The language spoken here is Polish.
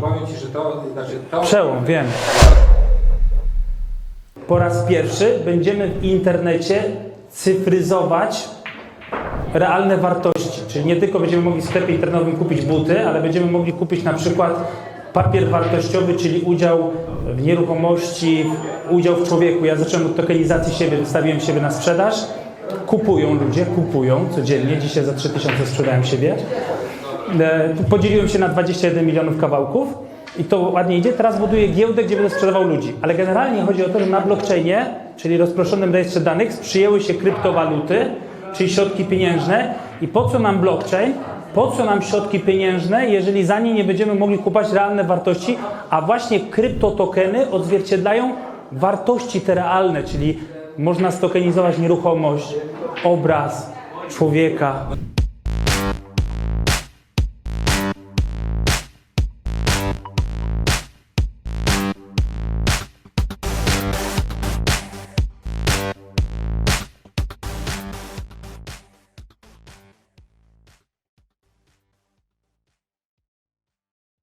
powiem Ci, że to, znaczy to... Przełom, wiem. Po raz pierwszy będziemy w internecie cyfryzować realne wartości. Czyli nie tylko będziemy mogli w sklepie internetowym kupić buty, ale będziemy mogli kupić na przykład papier wartościowy, czyli udział w nieruchomości, udział w człowieku. Ja zacząłem od tokenizacji siebie, wystawiłem siebie na sprzedaż. Kupują ludzie, kupują codziennie. Dzisiaj za 3000 sprzedałem siebie. E, Podzieliłem się na 21 milionów kawałków i to ładnie idzie. Teraz buduję giełdę, gdzie będę sprzedawał ludzi. Ale generalnie chodzi o to, że na blockchainie, czyli rozproszonym rejestrze danych, sprzyjęły się kryptowaluty, czyli środki pieniężne. I po co nam blockchain? Po co nam środki pieniężne, jeżeli za nie nie będziemy mogli kupować realne wartości, a właśnie kryptotokeny odzwierciedlają wartości te realne, czyli można stokenizować nieruchomość, obraz, człowieka.